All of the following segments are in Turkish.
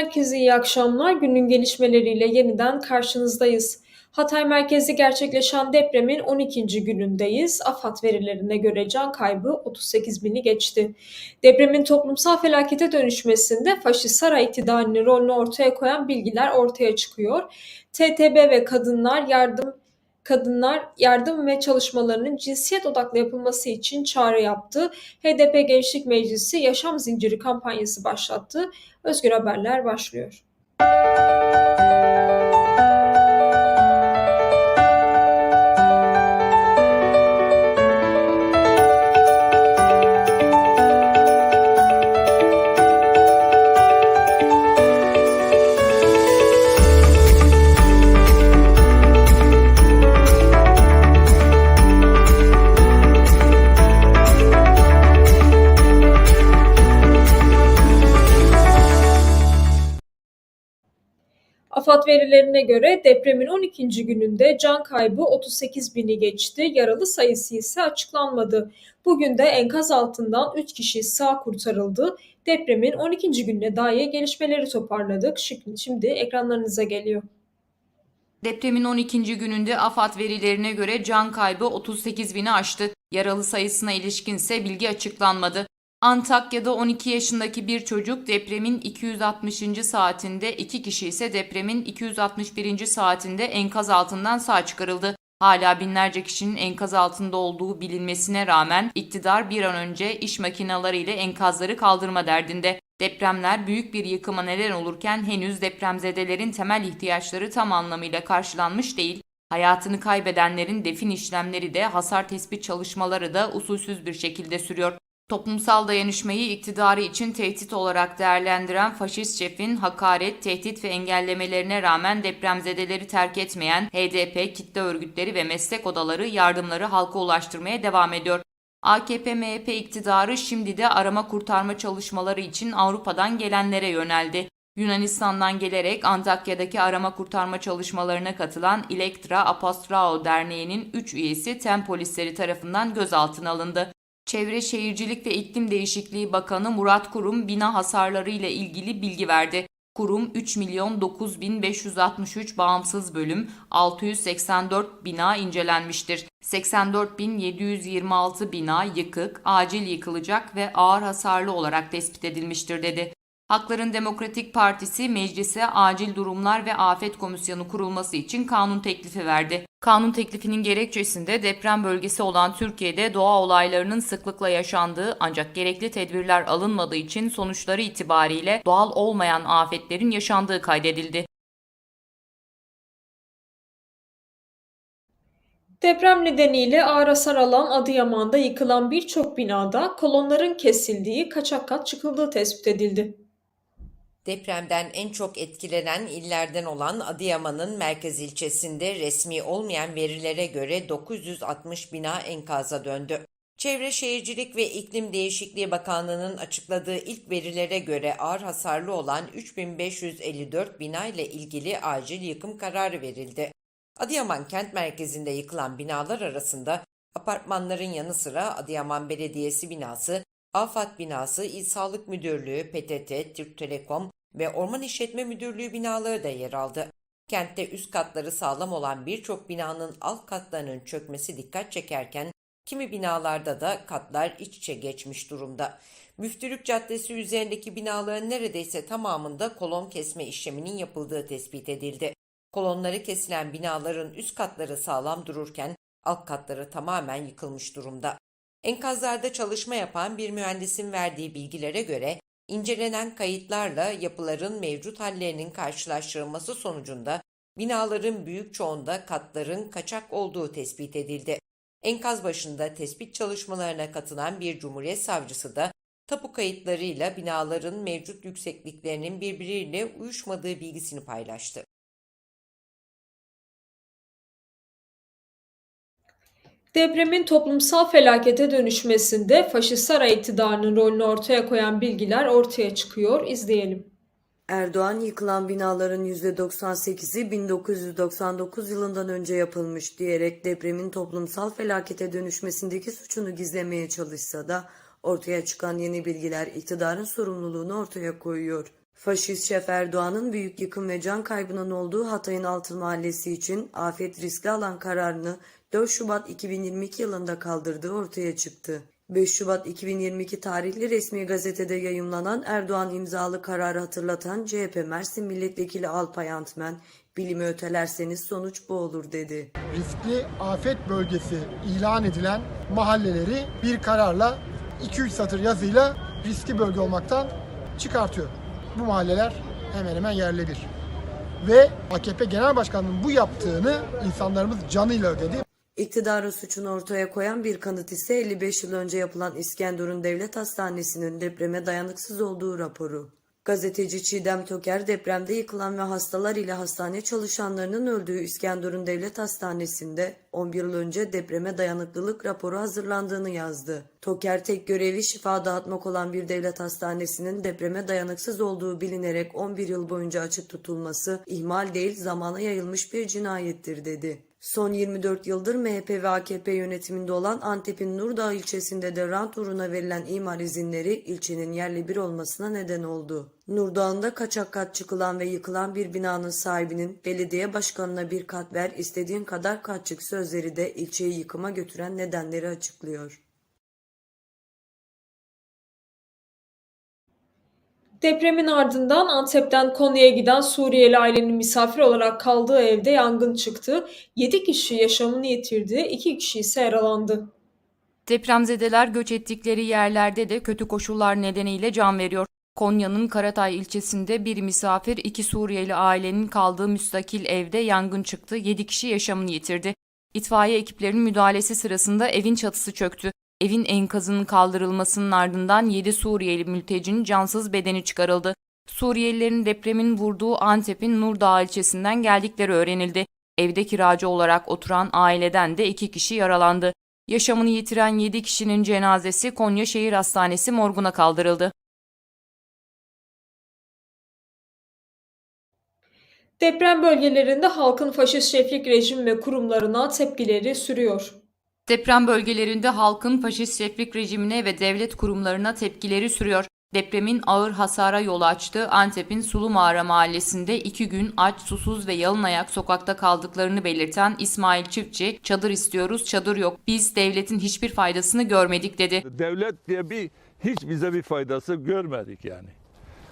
Herkese iyi akşamlar. Günün gelişmeleriyle yeniden karşınızdayız. Hatay merkezli gerçekleşen depremin 12. günündeyiz. AFAD verilerine göre can kaybı 38 bini geçti. Depremin toplumsal felakete dönüşmesinde faşist saray iktidarının rolünü ortaya koyan bilgiler ortaya çıkıyor. TTB ve kadınlar yardım kadınlar yardım ve çalışmalarının cinsiyet odaklı yapılması için çağrı yaptı. HDP Gençlik Meclisi Yaşam Zinciri kampanyası başlattı. Özgür Haberler başlıyor. AFAD verilerine göre depremin 12. gününde can kaybı 38 bini geçti, yaralı sayısı ise açıklanmadı. Bugün de enkaz altından 3 kişi sağ kurtarıldı. Depremin 12. gününe dair gelişmeleri toparladık. Şimdi, ekranlarınıza geliyor. Depremin 12. gününde AFAD verilerine göre can kaybı 38 bini aştı. Yaralı sayısına ilişkin ise bilgi açıklanmadı. Antakya'da 12 yaşındaki bir çocuk depremin 260. saatinde, 2 kişi ise depremin 261. saatinde enkaz altından sağ çıkarıldı. Hala binlerce kişinin enkaz altında olduğu bilinmesine rağmen iktidar bir an önce iş makinalarıyla enkazları kaldırma derdinde. Depremler büyük bir yıkıma neden olurken henüz depremzedelerin temel ihtiyaçları tam anlamıyla karşılanmış değil. Hayatını kaybedenlerin defin işlemleri de hasar tespit çalışmaları da usulsüz bir şekilde sürüyor. Toplumsal dayanışmayı iktidarı için tehdit olarak değerlendiren faşist şefin hakaret, tehdit ve engellemelerine rağmen depremzedeleri terk etmeyen HDP, kitle örgütleri ve meslek odaları yardımları halka ulaştırmaya devam ediyor. AKP-MHP iktidarı şimdi de arama kurtarma çalışmaları için Avrupa'dan gelenlere yöneldi. Yunanistan'dan gelerek Antakya'daki arama kurtarma çalışmalarına katılan Elektra Apostrao Derneği'nin 3 üyesi TEM polisleri tarafından gözaltına alındı. Çevre Şehircilik ve İklim Değişikliği Bakanı Murat Kurum bina hasarları ile ilgili bilgi verdi. Kurum 3 milyon 9 bin 563 bağımsız bölüm, 684 bina incelenmiştir. 84 bin 726 bina yıkık, acil yıkılacak ve ağır hasarlı olarak tespit edilmiştir dedi. Hakların Demokratik Partisi meclise acil durumlar ve afet komisyonu kurulması için kanun teklifi verdi. Kanun teklifinin gerekçesinde deprem bölgesi olan Türkiye'de doğa olaylarının sıklıkla yaşandığı ancak gerekli tedbirler alınmadığı için sonuçları itibariyle doğal olmayan afetlerin yaşandığı kaydedildi. Deprem nedeniyle ağır hasar alan Adıyaman'da yıkılan birçok binada kolonların kesildiği, kaçak kat çıkıldığı tespit edildi. Depremden en çok etkilenen illerden olan Adıyaman'ın merkez ilçesinde resmi olmayan verilere göre 960 bina enkaza döndü. Çevre Şehircilik ve İklim Değişikliği Bakanlığı'nın açıkladığı ilk verilere göre ağır hasarlı olan 3554 bina ile ilgili acil yıkım kararı verildi. Adıyaman kent merkezinde yıkılan binalar arasında apartmanların yanı sıra Adıyaman Belediyesi binası, AFAD binası, İl Sağlık Müdürlüğü, PTT, Türk Telekom ve Orman İşletme Müdürlüğü binaları da yer aldı. Kentte üst katları sağlam olan birçok binanın alt katlarının çökmesi dikkat çekerken kimi binalarda da katlar iç içe geçmiş durumda. Müftülük Caddesi üzerindeki binaların neredeyse tamamında kolon kesme işleminin yapıldığı tespit edildi. Kolonları kesilen binaların üst katları sağlam dururken alt katları tamamen yıkılmış durumda. Enkazlarda çalışma yapan bir mühendisin verdiği bilgilere göre incelenen kayıtlarla yapıların mevcut hallerinin karşılaştırılması sonucunda binaların büyük çoğunda katların kaçak olduğu tespit edildi. Enkaz başında tespit çalışmalarına katılan bir cumhuriyet savcısı da tapu kayıtlarıyla binaların mevcut yüksekliklerinin birbiriyle uyuşmadığı bilgisini paylaştı. Depremin toplumsal felakete dönüşmesinde faşist saray iktidarının rolünü ortaya koyan bilgiler ortaya çıkıyor. İzleyelim. Erdoğan yıkılan binaların %98'i 1999 yılından önce yapılmış diyerek depremin toplumsal felakete dönüşmesindeki suçunu gizlemeye çalışsa da ortaya çıkan yeni bilgiler iktidarın sorumluluğunu ortaya koyuyor. Faşist şef Erdoğan'ın büyük yıkım ve can kaybının olduğu Hatay'ın Altın Mahallesi için afet riskli alan kararını 4 Şubat 2022 yılında kaldırdığı ortaya çıktı. 5 Şubat 2022 tarihli resmi gazetede yayımlanan Erdoğan imzalı kararı hatırlatan CHP Mersin Milletvekili Alpay Antmen, bilimi ötelerseniz sonuç bu olur dedi. riskli afet bölgesi ilan edilen mahalleleri bir kararla 2-3 satır yazıyla riskli bölge olmaktan çıkartıyor. Bu mahalleler hemen hemen yerle bir. Ve AKP Genel Başkanı'nın bu yaptığını insanlarımız canıyla ödedi. İktidarın suçunu ortaya koyan bir kanıt ise 55 yıl önce yapılan İskenderun Devlet Hastanesi'nin depreme dayanıksız olduğu raporu. Gazeteci Çiğdem Toker depremde yıkılan ve hastalar ile hastane çalışanlarının öldüğü İskenderun Devlet Hastanesi'nde 11 yıl önce depreme dayanıklılık raporu hazırlandığını yazdı. Toker tek görevi şifa dağıtmak olan bir devlet hastanesinin depreme dayanıksız olduğu bilinerek 11 yıl boyunca açık tutulması ihmal değil zamana yayılmış bir cinayettir dedi. Son 24 yıldır MHP ve AKP yönetiminde olan Antep'in Nurdağ ilçesinde de rant uğruna verilen imar izinleri ilçenin yerli bir olmasına neden oldu. Nurdağ'ında kaçak kat çıkılan ve yıkılan bir binanın sahibinin belediye başkanına bir kat ver istediğin kadar kat çık sözleri de ilçeyi yıkıma götüren nedenleri açıklıyor. Depremin ardından Antep'ten Konya'ya giden Suriyeli ailenin misafir olarak kaldığı evde yangın çıktı. 7 kişi yaşamını yitirdi, 2 kişi ise yaralandı. Depremzedeler göç ettikleri yerlerde de kötü koşullar nedeniyle can veriyor. Konya'nın Karatay ilçesinde bir misafir iki Suriyeli ailenin kaldığı müstakil evde yangın çıktı. 7 kişi yaşamını yitirdi. İtfaiye ekiplerinin müdahalesi sırasında evin çatısı çöktü. Evin enkazının kaldırılmasının ardından 7 Suriyeli mültecinin cansız bedeni çıkarıldı. Suriyelilerin depremin vurduğu Antep'in Nurdağ ilçesinden geldikleri öğrenildi. Evde kiracı olarak oturan aileden de 2 kişi yaralandı. Yaşamını yitiren 7 kişinin cenazesi Konya Şehir Hastanesi morguna kaldırıldı. Deprem bölgelerinde halkın faşist şeflik rejimi ve kurumlarına tepkileri sürüyor. Deprem bölgelerinde halkın faşist şeflik rejimine ve devlet kurumlarına tepkileri sürüyor. Depremin ağır hasara yol açtığı Antep'in Sulu Mağara mahallesinde iki gün aç, susuz ve yalın ayak sokakta kaldıklarını belirten İsmail Çiftçi, çadır istiyoruz, çadır yok, biz devletin hiçbir faydasını görmedik dedi. Devlet diye bir hiç bize bir faydası görmedik yani.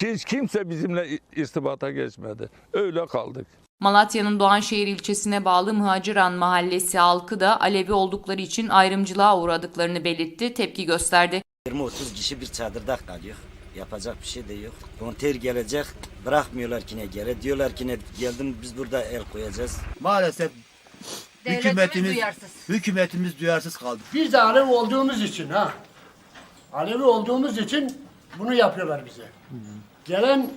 Hiç kimse bizimle i- irtibata geçmedi. Öyle kaldık. Malatya'nın Doğanşehir ilçesine bağlı Mıhacıran mahallesi halkı da Alevi oldukları için ayrımcılığa uğradıklarını belirtti, tepki gösterdi. 20-30 kişi bir çadırda kalıyor. Yapacak bir şey de yok. Konteyner gelecek, bırakmıyorlar ki ne gele. Diyorlar ki ne geldin biz burada el koyacağız. Maalesef hükümetimiz hükümetimiz duyarsız kaldı. Biz de Alevi olduğumuz için ha. Alevi olduğumuz için bunu yapıyorlar bize. Gelen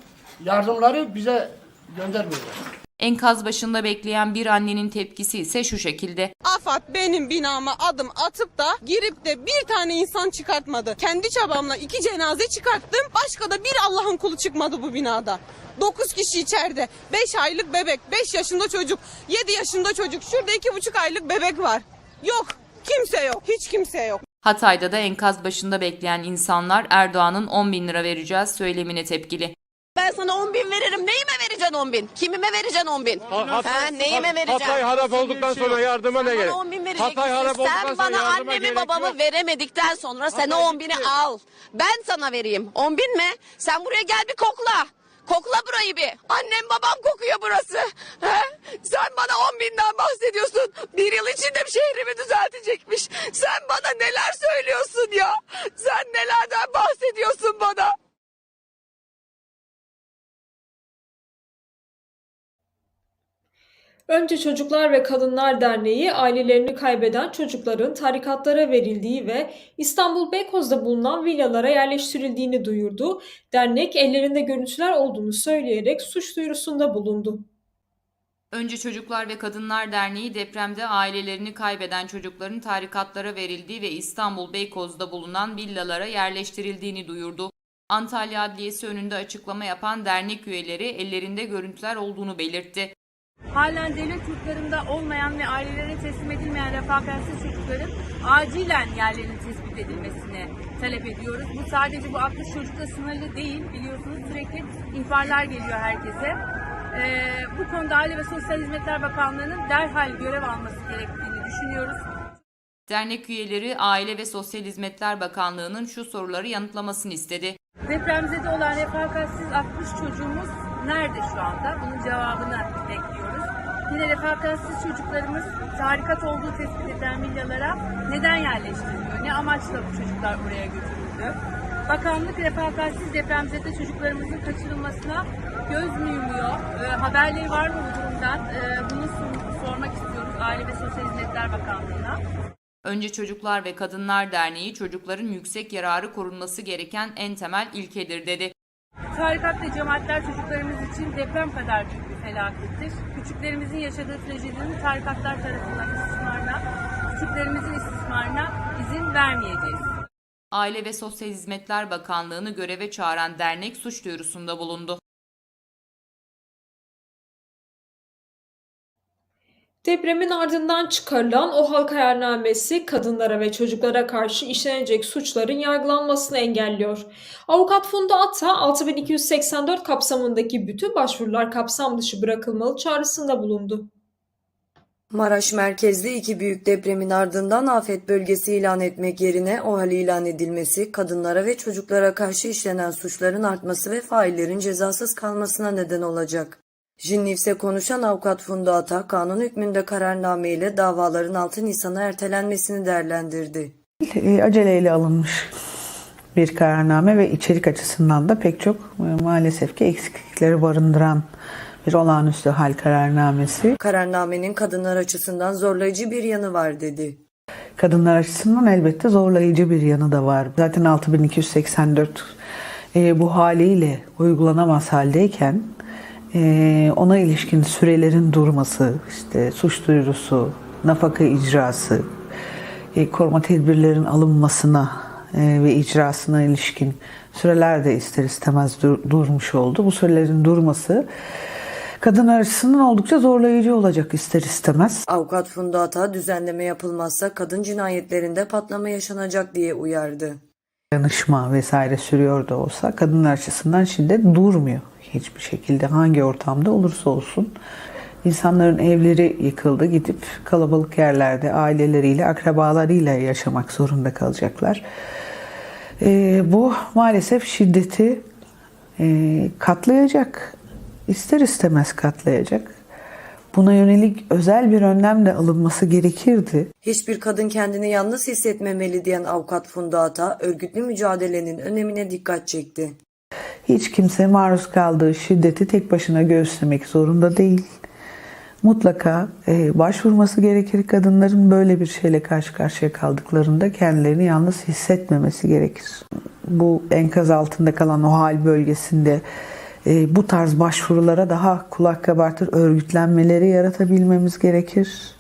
yardımları bize göndermiyorlar. Enkaz başında bekleyen bir annenin tepkisi ise şu şekilde. AFAD benim binama adım atıp da girip de bir tane insan çıkartmadı. Kendi çabamla iki cenaze çıkarttım. Başka da bir Allah'ın kulu çıkmadı bu binada. 9 kişi içeride. 5 aylık bebek, 5 yaşında çocuk, 7 yaşında çocuk. Şurada 2,5 aylık bebek var. Yok. Kimse yok. Hiç kimse yok. Hatay'da da enkaz başında bekleyen insanlar Erdoğan'ın 10 bin lira vereceğiz söylemine tepkili. Ben sana 10 bin veririm. Neyime vereceksin 10 bin? Kimime vereceksin 10 bin? ha, neyime vereceksin? Hatay harap olduktan sonra yardıma ne Sen gerek? bana 10 bin vereceksin. Hatay harap olduktan Sen sonra bana yardıma annemi gerek babamı yok. veremedikten sonra sen o Hatay 10 bini al. Ben sana vereyim. 10 bin mi? Sen buraya gel bir kokla. Kokla burayı bir. Annem babam kokuyor burası. He? Sen bana 10 binden bahsediyorsun. Bir yıl içinde bir şehrimi düzeltecekmiş. Sen bana neler söylüyorsun ya? Sen nelerden bahsediyorsun bana? Önce Çocuklar ve Kadınlar Derneği ailelerini kaybeden çocukların tarikatlara verildiği ve İstanbul Beykoz'da bulunan villalara yerleştirildiğini duyurdu. Dernek ellerinde görüntüler olduğunu söyleyerek suç duyurusunda bulundu. Önce Çocuklar ve Kadınlar Derneği depremde ailelerini kaybeden çocukların tarikatlara verildiği ve İstanbul Beykoz'da bulunan villalara yerleştirildiğini duyurdu. Antalya Adliyesi önünde açıklama yapan dernek üyeleri ellerinde görüntüler olduğunu belirtti. Halen devlet yurtlarında olmayan ve ailelerine teslim edilmeyen refakatsiz çocukların acilen yerlerinin tespit edilmesini talep ediyoruz. Bu sadece bu 60 çocukla sınırlı değil. Biliyorsunuz sürekli ihbarlar geliyor herkese. Ee, bu konuda Aile ve Sosyal Hizmetler Bakanlığı'nın derhal görev alması gerektiğini düşünüyoruz. Dernek üyeleri Aile ve Sosyal Hizmetler Bakanlığı'nın şu soruları yanıtlamasını istedi. Depremzede olan refakatsiz 60 çocuğumuz nerede şu anda? Bunun cevabını bekliyoruz. Yine refakatsiz çocuklarımız tarikat olduğu tespit edilen villalara neden yerleştiriliyor? Ne amaçla bu çocuklar oraya götürüldü? Bakanlık refakatsiz depremzede çocuklarımızın kaçırılmasına göz mü yumuyor? Ee, haberleri var mı bu durumdan? Ee, bunu sor- sormak istiyoruz Aile ve Sosyal Hizmetler Bakanlığı'na. Önce Çocuklar ve Kadınlar Derneği çocukların yüksek yararı korunması gereken en temel ilkedir dedi. Tarikat ve cemaatler çocuklarımız için deprem kadar büyük bir felakettir. Küçüklerimizin yaşadığı trajedinin tarikatlar tarafından istismarına, küçüklerimizin istismarına izin vermeyeceğiz. Aile ve Sosyal Hizmetler Bakanlığı'nı göreve çağıran dernek suç duyurusunda bulundu. Depremin ardından çıkarılan o hal kararnamesi kadınlara ve çocuklara karşı işlenecek suçların yargılanmasını engelliyor. Avukat Funda Ata 6284 kapsamındaki bütün başvurular kapsam dışı bırakılmalı çağrısında bulundu. Maraş merkezli iki büyük depremin ardından afet bölgesi ilan etmek yerine OHAL ilan edilmesi, kadınlara ve çocuklara karşı işlenen suçların artması ve faillerin cezasız kalmasına neden olacak. Jinnifs'e konuşan avukat Funda Ata, kanun hükmünde kararname ile davaların 6 Nisan'a ertelenmesini değerlendirdi. E, aceleyle alınmış bir kararname ve içerik açısından da pek çok e, maalesef ki eksiklikleri barındıran bir olağanüstü hal kararnamesi. Kararnamenin kadınlar açısından zorlayıcı bir yanı var dedi. Kadınlar açısından elbette zorlayıcı bir yanı da var. Zaten 6284 e, bu haliyle uygulanamaz haldeyken ona ilişkin sürelerin durması, işte suç duyurusu, nafaka icrası, e, koruma tedbirlerin alınmasına e, ve icrasına ilişkin süreler de ister istemez dur- durmuş oldu. Bu sürelerin durması kadınlar açısından oldukça zorlayıcı olacak ister istemez. Avukat Funda Ata düzenleme yapılmazsa kadın cinayetlerinde patlama yaşanacak diye uyardı. Danışma vesaire sürüyor da olsa kadınlar açısından şiddet durmuyor hiçbir şekilde hangi ortamda olursa olsun. İnsanların evleri yıkıldı gidip kalabalık yerlerde aileleriyle akrabalarıyla yaşamak zorunda kalacaklar. Ee, bu maalesef şiddeti e, katlayacak ister istemez katlayacak. Buna yönelik özel bir önlem de alınması gerekirdi. Hiçbir kadın kendini yalnız hissetmemeli diyen avukat Funda Ata, örgütlü mücadelenin önemine dikkat çekti. Hiç kimse maruz kaldığı şiddeti tek başına göğüslemek zorunda değil. Mutlaka e, başvurması gerekir kadınların böyle bir şeyle karşı karşıya kaldıklarında kendilerini yalnız hissetmemesi gerekir. Bu enkaz altında kalan o hal bölgesinde e, bu tarz başvurulara daha kulak kabartır örgütlenmeleri yaratabilmemiz gerekir.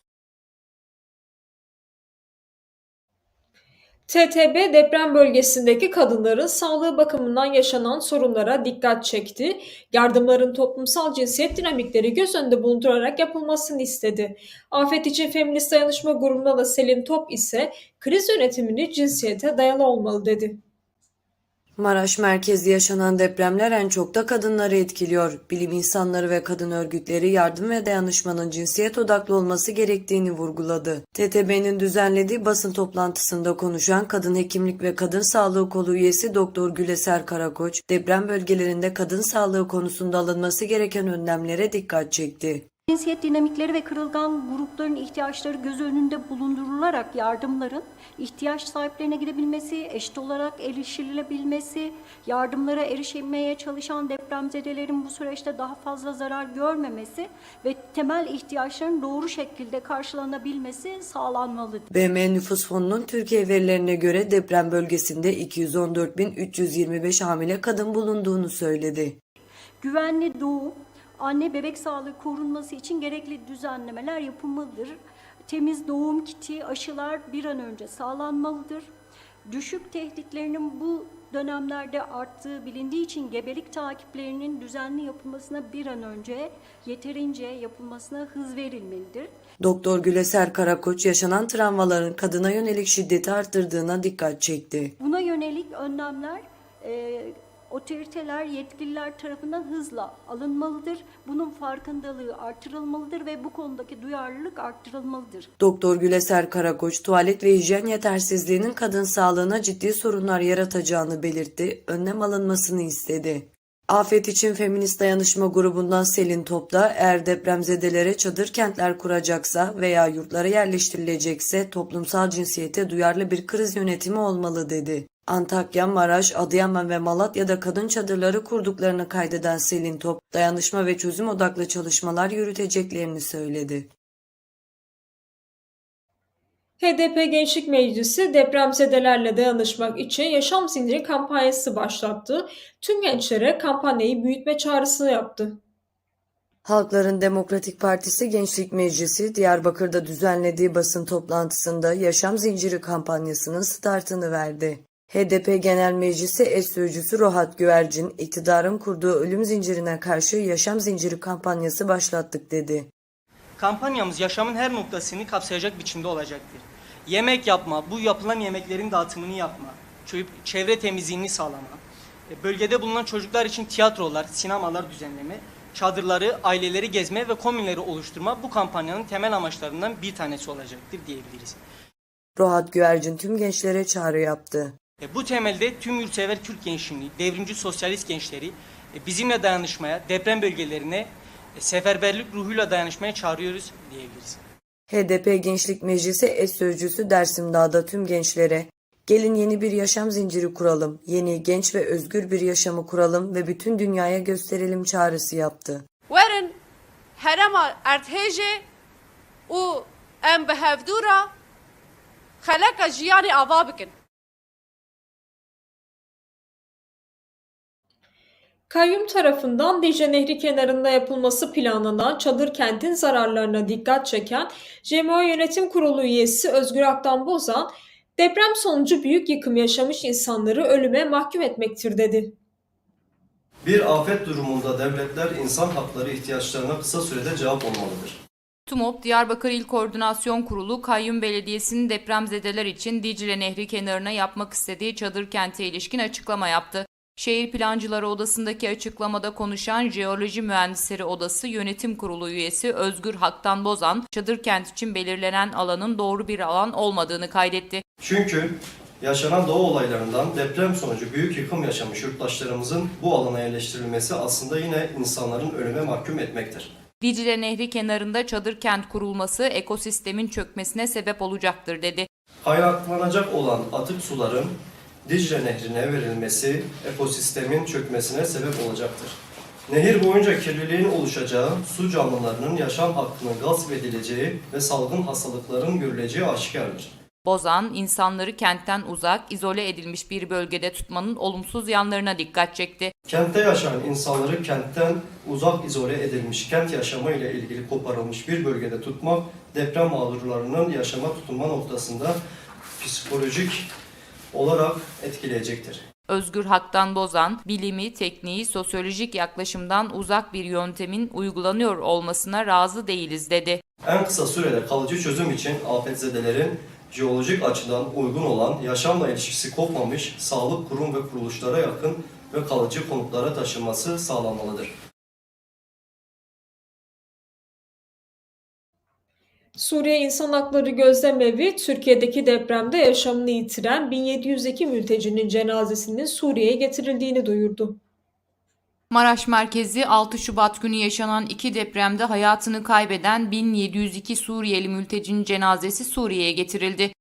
TTB deprem bölgesindeki kadınların sağlığı bakımından yaşanan sorunlara dikkat çekti. Yardımların toplumsal cinsiyet dinamikleri göz önünde bulundurarak yapılmasını istedi. Afet için Feminist Dayanışma grubundan da Selin Top ise kriz yönetimini cinsiyete dayalı olmalı dedi. Maraş merkezli yaşanan depremler en çok da kadınları etkiliyor. Bilim insanları ve kadın örgütleri yardım ve dayanışmanın cinsiyet odaklı olması gerektiğini vurguladı. TTB'nin düzenlediği basın toplantısında konuşan Kadın Hekimlik ve Kadın Sağlığı Kolu üyesi Doktor Güleser Karakoç, deprem bölgelerinde kadın sağlığı konusunda alınması gereken önlemlere dikkat çekti. Cinsiyet dinamikleri ve kırılgan grupların ihtiyaçları göz önünde bulundurularak yardımların ihtiyaç sahiplerine gidebilmesi, eşit olarak erişilebilmesi, yardımlara erişmeye çalışan depremzedelerin bu süreçte daha fazla zarar görmemesi ve temel ihtiyaçların doğru şekilde karşılanabilmesi sağlanmalıdır. BM Nüfus Fonu'nun Türkiye verilerine göre deprem bölgesinde 214.325 hamile kadın bulunduğunu söyledi. Güvenli doğum, anne bebek sağlığı korunması için gerekli düzenlemeler yapılmalıdır. Temiz doğum kiti, aşılar bir an önce sağlanmalıdır. Düşük tehditlerinin bu dönemlerde arttığı bilindiği için gebelik takiplerinin düzenli yapılmasına bir an önce yeterince yapılmasına hız verilmelidir. Doktor Güleser Karakoç yaşanan travmaların kadına yönelik şiddeti arttırdığına dikkat çekti. Buna yönelik önlemler e, otoriteler, yetkililer tarafından hızla alınmalıdır. Bunun farkındalığı artırılmalıdır ve bu konudaki duyarlılık arttırılmalıdır. Doktor Güleser Karakoç tuvalet ve hijyen yetersizliğinin kadın sağlığına ciddi sorunlar yaratacağını belirtti, önlem alınmasını istedi. Afet için Feminist Dayanışma grubundan Selin Top'ta eğer depremzedelere çadır kentler kuracaksa veya yurtlara yerleştirilecekse toplumsal cinsiyete duyarlı bir kriz yönetimi olmalı dedi. Antakya, Maraş, Adıyaman ve Malatya'da kadın çadırları kurduklarını kaydeden Selin Top, dayanışma ve çözüm odaklı çalışmalar yürüteceklerini söyledi. HDP Gençlik Meclisi depremzedelerle dayanışmak için yaşam zinciri kampanyası başlattı. Tüm gençlere kampanyayı büyütme çağrısı yaptı. Halkların Demokratik Partisi Gençlik Meclisi Diyarbakır'da düzenlediği basın toplantısında Yaşam Zinciri kampanyasının startını verdi. HDP Genel Meclisi eş sözcüsü Rohat Güvercin, iktidarın kurduğu ölüm zincirine karşı Yaşam Zinciri kampanyası başlattık dedi. Kampanyamız yaşamın her noktasını kapsayacak biçimde olacaktır. Yemek yapma, bu yapılan yemeklerin dağıtımını yapma, çevre temizliğini sağlama, e, bölgede bulunan çocuklar için tiyatrolar, sinemalar düzenleme, çadırları, aileleri gezme ve komünleri oluşturma bu kampanyanın temel amaçlarından bir tanesi olacaktır diyebiliriz. Rohat Güvercin tüm gençlere çağrı yaptı. E, Bu temelde tüm yurtsever Kürt gençliğini, devrimci sosyalist gençleri e, bizimle dayanışmaya, deprem bölgelerine e, seferberlik ruhuyla dayanışmaya çağırıyoruz diyebiliriz. HDP Gençlik Meclisi eş sözcüsü Dersim Dağ'da tüm gençlere gelin yeni bir yaşam zinciri kuralım, yeni genç ve özgür bir yaşamı kuralım ve bütün dünyaya gösterelim çağrısı yaptı. Werin herema ertheje û em bi hevdûra xeleka jiyanê Kayyum tarafından Dicle Nehri kenarında yapılması planlanan çadır kentin zararlarına dikkat çeken CMO Yönetim Kurulu üyesi Özgür Aktan Bozan, deprem sonucu büyük yıkım yaşamış insanları ölüme mahkum etmektir dedi. Bir afet durumunda devletler insan hakları ihtiyaçlarına kısa sürede cevap olmalıdır. TUMOP, Diyarbakır İl Koordinasyon Kurulu, Kayyum Belediyesi'nin depremzedeler için Dicle Nehri kenarına yapmak istediği çadır kente ilişkin açıklama yaptı. Şehir Plancıları Odası'ndaki açıklamada konuşan Jeoloji Mühendisleri Odası Yönetim Kurulu üyesi Özgür Haktan Bozan, çadır kent için belirlenen alanın doğru bir alan olmadığını kaydetti. Çünkü yaşanan doğa olaylarından deprem sonucu büyük yıkım yaşamış yurttaşlarımızın bu alana yerleştirilmesi aslında yine insanların ölüme mahkum etmektir. Dicle Nehri kenarında çadır kent kurulması ekosistemin çökmesine sebep olacaktır dedi. Kaynaklanacak olan atık suların Dicle Nehri'ne verilmesi ekosistemin çökmesine sebep olacaktır. Nehir boyunca kirliliğin oluşacağı, su canlılarının yaşam hakkının gasp edileceği ve salgın hastalıkların görüleceği aşikardır. Bozan, insanları kentten uzak, izole edilmiş bir bölgede tutmanın olumsuz yanlarına dikkat çekti. Kentte yaşayan insanları kentten uzak izole edilmiş, kent yaşamı ile ilgili koparılmış bir bölgede tutmak, deprem mağdurlarının yaşama tutunma noktasında psikolojik olarak etkileyecektir. Özgür Hak'tan Bozan, bilimi, tekniği, sosyolojik yaklaşımdan uzak bir yöntemin uygulanıyor olmasına razı değiliz dedi. En kısa sürede kalıcı çözüm için afetzedelerin jeolojik açıdan uygun olan, yaşamla ilişkisi kopmamış sağlık kurum ve kuruluşlara yakın ve kalıcı konutlara taşınması sağlanmalıdır. Suriye İnsan Hakları Gözlemevi, Türkiye'deki depremde yaşamını yitiren 1702 mültecinin cenazesinin Suriye'ye getirildiğini duyurdu. Maraş merkezi 6 Şubat günü yaşanan iki depremde hayatını kaybeden 1702 Suriyeli mültecinin cenazesi Suriye'ye getirildi.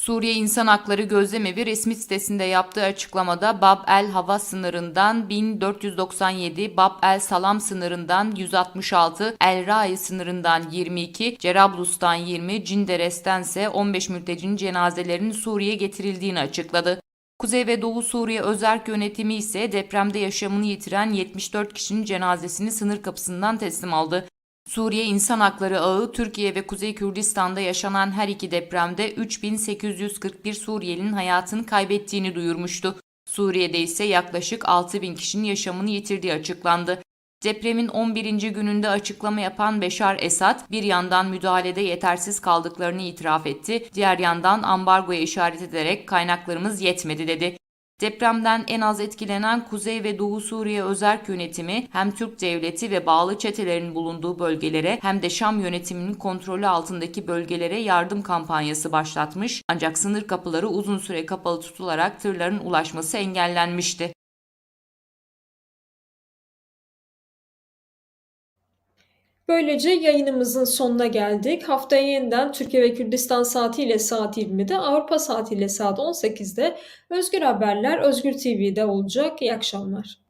Suriye İnsan Hakları Gözlemevi resmi sitesinde yaptığı açıklamada Bab el Hava sınırından 1497, Bab el Salam sınırından 166, El Rai sınırından 22, Cerablus'tan 20, Cinderes'ten ise 15 mültecinin cenazelerinin Suriye'ye getirildiğini açıkladı. Kuzey ve Doğu Suriye Özerk Yönetimi ise depremde yaşamını yitiren 74 kişinin cenazesini sınır kapısından teslim aldı. Suriye İnsan Hakları Ağı, Türkiye ve Kuzey Kürdistan'da yaşanan her iki depremde 3841 Suriyelinin hayatını kaybettiğini duyurmuştu. Suriye'de ise yaklaşık 6 bin kişinin yaşamını yitirdiği açıklandı. Depremin 11. gününde açıklama yapan Beşar Esad bir yandan müdahalede yetersiz kaldıklarını itiraf etti, diğer yandan ambargoya işaret ederek kaynaklarımız yetmedi dedi. Depremden en az etkilenen Kuzey ve Doğu Suriye Özerk Yönetimi hem Türk Devleti ve bağlı çetelerin bulunduğu bölgelere hem de Şam yönetiminin kontrolü altındaki bölgelere yardım kampanyası başlatmış ancak sınır kapıları uzun süre kapalı tutularak tırların ulaşması engellenmişti. Böylece yayınımızın sonuna geldik. Haftaya yeniden Türkiye ve Kürdistan saatiyle saat 20'de, Avrupa saatiyle saat 18'de Özgür Haberler Özgür TV'de olacak. İyi akşamlar.